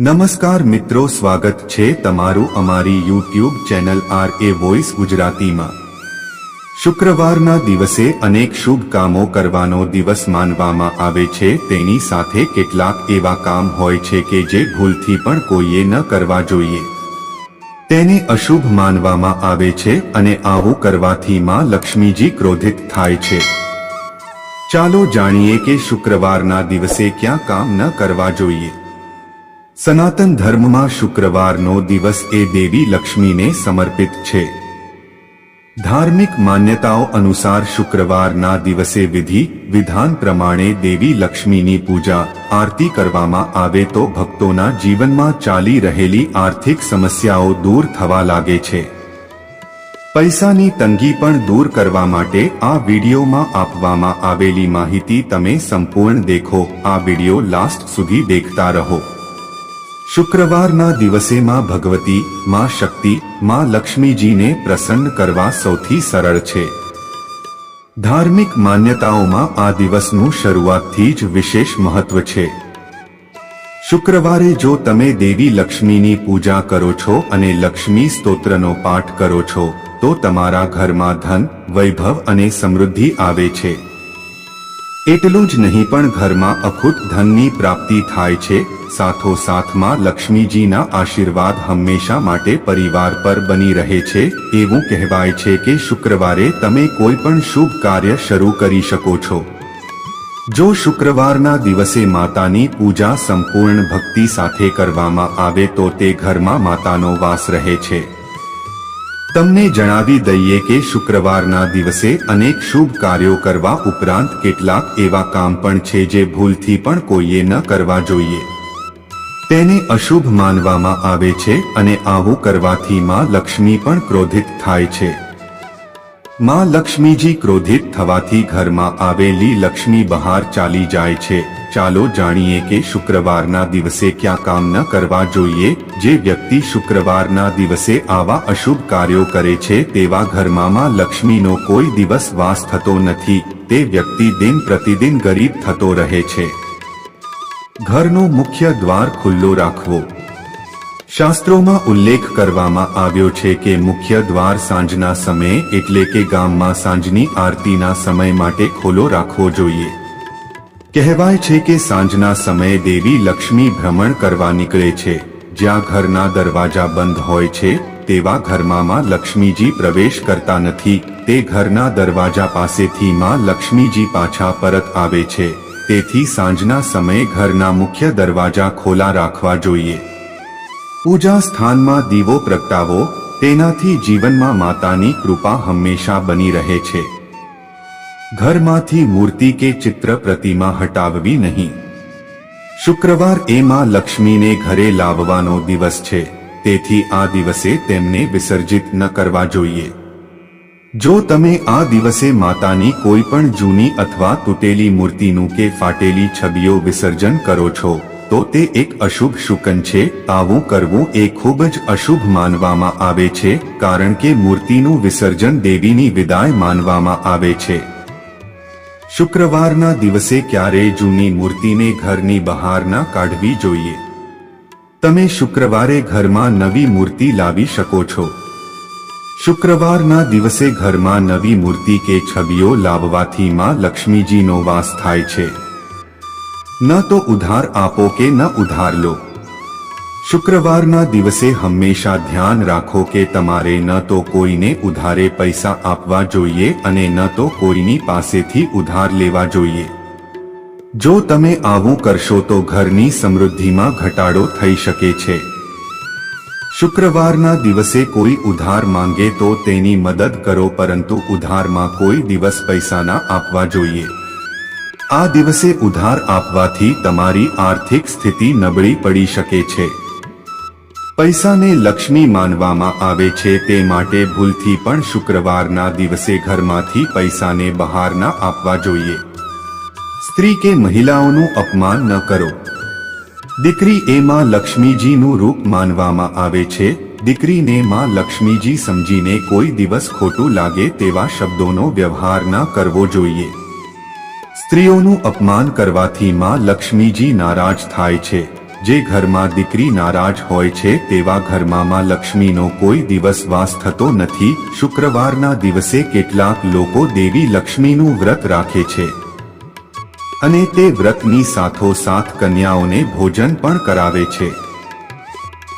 નમસ્કાર મિત્રો, સ્વાગત છે તમારું અમારી YouTube channel R A voice ગુજરાતીમાં. શુક્રવારના દિવસે અનેક શુભ કામો કરવાનો દિવસ માનવામાં આવે છે. તેની સાથે કેટલાક એવા કામ હોય છે કે જે ભૂલથી પણ કોઈએ ન કરવા જોઈએ. તેને અશુભ માનવામાં આવે છે અને આવું કરવાથી માં લક્ષ્મીજી ક્રોધિત થાય છે. ચાલો જાણીએ કે શુક્રવારના દિવસે ક્યાં કામ ન કરવા જોઈએ. સનાતન ધર્મમાં શુક્રવારનો દિવસ એ દેવી લક્ષ્મીને સમર્પિત છે. ધાર્મિક માન્યતાઓ અનુસાર શુક્રવારના દિવસે વિધિ, વિધાન પ્રમાણે દેવી લક્ષ્મીની પૂજા, આરતી કરવામાં આવે તો ભક્તોના જીવનમાં ચાલી રહેલી આર્થિક સમસ્યાઓ દૂર થવા લાગે છે. પૈસાની તંગી પણ દૂર કરવા માટે આ વિડીયોમાં આપવામાં આવેલી માહિતી તમે સંપૂર્ણ દેખો, આ વીડિયો લાસ્ટ સુધી દેખતા રહો. શુક્રવારના દિવસે માં ભગવતી, માં શક્તિ, માં લક્ષ્મીજીને પ્રસન્ન કરવા સૌથી સરળ છે. ધાર્મિક માન્યતાઓમાં આ દિવસનું શરૂઆતથી જ વિશેષ મહત્વ છે. શુક્રવારે જો તમે દેવી લક્ષ્મીની પૂજા કરો છો અને લક્ષ્મી સ્તોત્રનો પાઠ કરો છો, તો તમારા ઘરમાં ધન, વૈભવ અને સમૃદ્ધિ આવે છે. એટલું જ નહીં પણ ઘરમાં અખૂટ ધનની પ્રાપ્તિ થાય છે. સાથોસાથમાં લક્ષ્મીજીના આશીર્વાદ હંમેશા માટે પરિવાર પર બની રહે છે. એવું કહેવાય છે કે શુક્રવારે તમે કોઈ પણ શુભ કાર્ય શરૂ કરી શકો છો. જો શુક્રવારના દિવસે માતાની પૂજા સંપૂર્ણ ભક્તિ સાથે કરવામાં આવે તો તે ઘરમાં માતાનો વાસ રહે છે. તમને જણાવી દઈએ કે શુક્રવારના દિવસે અનેક શુભ કાર્યો કરવા ઉપરાંત કેટલાક એવા કામ પણ છે જે ભૂલથી પણ કોઈએ ન કરવા જોઈએ. તેને અશુભ માનવામાં આવે છે અને આવું કરવાથી માં લક્ષ્મી પણ ક્રોધિત થાય છે. માં લક્ષ્મીજી ક્રોધિત થવાથી ઘરમાં આવેલી લક્ષ્મી બહાર ચાલી જાય છે. ચાલો જાણીએ કે શુક્રવારના દિવસે ક્યાં કામ ન કરવા જોઈએ. જે વ્યક્તિ શુક્રવારના દિવસે આવા અશુભ કાર્યો કરે છે તેવા ઘરમાં માં લક્ષ્મીનો કોઈ દિવસ વાસ થતો નથી. તે વ્યક્તિ દિન પ્રતિદિન ગરીબ થતો રહે છે. ઘરનો મુખ્ય દ્વાર ખુલ્લો રાખવો. શાસ્ત્રોમાં ઉલ્લેખ કરવામાં આવ્યો છે કે મુખ્ય દ્વાર સાંજના સમયે એટલે કે ગામમાં સાંજની આરતીના સમય માટે ખોલો રાખવો જોઈએ. કહેવાય છે કે સાંજના સમયે દેવી લક્ષ્મી ભ્રમણ કરવા નીકળે છે. જ્યાં ઘરના દરવાજા બંધ હોય છે, તેવા ઘરમાં લક્ષ્મીજી પ્રવેશ કરતા નથી. તે ઘરના દરવાજા પાસેથી માં લક્ષ્મીજી પાછા પરત આવે છે. તેથી સાંજના સમયે ઘરના મુખ્ય દરવાજા ખોલા રાખવા જોઈએ. પૂજા સ્થાનમાં દીવો પ્રગટાવો, તેનાથી જીવનમાં માતાની કૃપા હંમેશા બની રહે છે. ઘરમાંથી મૂર્તિ કે ચિત્ર પ્રતિમા હટાવવી નહીં. શુક્રવાર એ માં લક્ષ્મીને ઘરે લાવવાનો દિવસ છે, તેથી આ દિવસે તેમને વિસર્જિત ન કરવા જોઈએ. જો તમે આ દિવસે માતાની કોઈ પણ જૂની અથવા તૂટેલી મૂર્તિનું કે ફાટેલી છબીઓ વિસર્જન કરો છો તો તે એક અશુભ શુકન છે. આવું કરવું એ ખૂબ જ અશુભ માનવામાં આવે છે, કારણ કે મૂર્તિનું વિસર્જન દેવીની વિદાય માનવામાં આવે છે. શુક્રવારના દિવસે ક્યારેય જૂની મૂર્તિને ઘરની બહાર ના કાઢવી જોઈએ? તમે શુક્રવારે ઘરમાં નવી મૂર્તિ લાવી શકો છો. શુક્રવારના દિવસે ઘરમાં નવી મૂર્તિ કે છબીઓ લાવવાથી માં લક્ષ્મીજીનો વાસ થાય છે. ન તો ઉધાર આપો કે ન ઉધાર લો. શુક્રવારના દિવસે હંમેશા ધ્યાન રાખો કે તમારે ન તો કોઈને ઉધારે પૈસા આપવા જોઈએ અને ન તો કોઈની પાસેથી ઉધાર લેવા જોઈએ. જો તમે આવું કરશો તો ઘરની સમૃદ્ધિમાં ઘટાડો થઈ શકે છે. શુક્રવારના દિવસે કોઈ ઉધાર માંગે તો તેની મદદ કરો પરંતુ ઉધારમાં કોઈ દિવસ પૈસા ના આપવા જોઈએ. આ દિવસે ઉધાર આપવાથી તમારી આર્થિક સ્થિતિ નબળી પડી શકે છે. પૈસાને લક્ષ્મી માનવામાં આવે છે તે માટે ભૂલથી પણ શુક્રવારના દિવસે ઘરમાંથી પૈસાને બહાર ના આપવા જોઈએ. સ્ત્રી કે મહિલાઓનું અપમાન ન કરો. દીકરી એમાં લક્ષ્મીજીનું રૂપ માનવામાં આવે છે, દીકરીને માં લક્ષ્મીજી સમજીને કોઈ દિવસ ખોટું લાગે તેવા શબ્દોનો વ્યવહાર ન કરવો જોઈએ. સ્ત્રીઓનું અપમાન કરવાથી માં લક્ષ્મીજી નારાજ થાય છે. જે ઘરમાં દીકરી નારાજ હોય છે તેવા ઘરમાં માં લક્ષ્મીનો કોઈ દિવસ વાસ થતો નથી. શુક્રવારના દિવસે કેટલાક લોકો દેવી લક્ષ્મીનું વ્રત રાખે છે. અને તે વ્રતની સાથોસાથ કન્યાઓને ભોજન પણ કરાવે છે.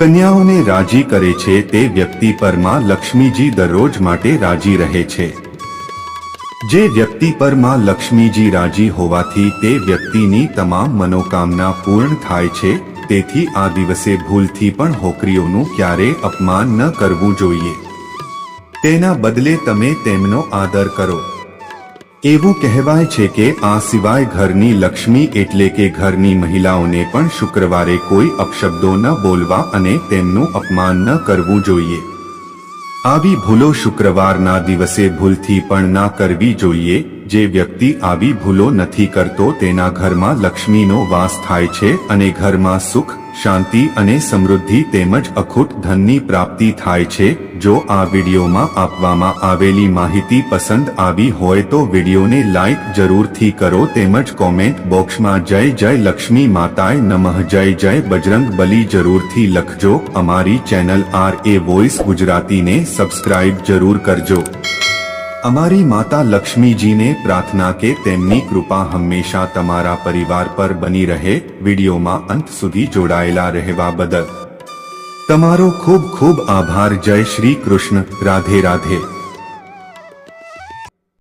કન્યાઓને રાજી કરે છે તે વ્યક્તિ પરમાં લક્ષ્મીજી દરરોજ માટે રાજી રહે છે. જે વ્યક્તિ પરમાં લક્ષ્મીજી રાજી હોવાથી તે વ્યક્તિની તમામ મનોકામના પૂર્ણ થાય છે, તેથી આ દિવસે ભૂલથી પણ હોકરીઓનું ક્યારે અપમાન ન કરવું જોઈએ. તેના બદલે તમે તેમનો આદર કરો. એવું કહેવાય છે કે આ સિવાય ઘરની લક્ષ્મી એટલે કે ઘરની મહિલાઓને પણ શુક્રવારે કોઈ અપશબ્દો ન બોલવા અને તેમનું અપમાન ન કરવું જોઈએ. આવી ભૂલો શુક્રવારના દિવસે ભૂલથી પણ ના કરવી જોઈએ. જે વ્યક્તિ આવી ભૂલો નથી કરતો તેના ઘરમાં લક્ષ્મીનો વાસ થાય છે અને ઘરમાં સુખ, શાંતિ અને સમૃદ્ધિ તેમજ અખૂટ ધનની પ્રાપ્તિ થાય છે. જો આ વિડીયોમાં આપવામાં આવેલી માહિતી પસંદ આવી હોય તો વિડીયોને લાઇક જરૂરથી કરો તેમજ કોમેન્ટ બોક્સમાં જય જય લક્ષ્મી માતાએ નમઃ, જય જય બજરંગ બલી જરૂરથી લખજો. અમારી ચેનલ આર એ વોઇસ ગુજરાતીને સબસ્ક્રાઇબ જરૂર કરજો. અમારી માતા લક્ષ્મીજીને પ્રાર્થના કે તેમની કૃપા હંમેશા તમારા પરિવાર પર બની રહે, વિડીયોમાં અંત સુધી જોડાયેલા રહેવા બદલ. તમારો ખૂબ ખૂબ આભાર. જય શ્રી કૃષ્ણ. રાધે રાધે.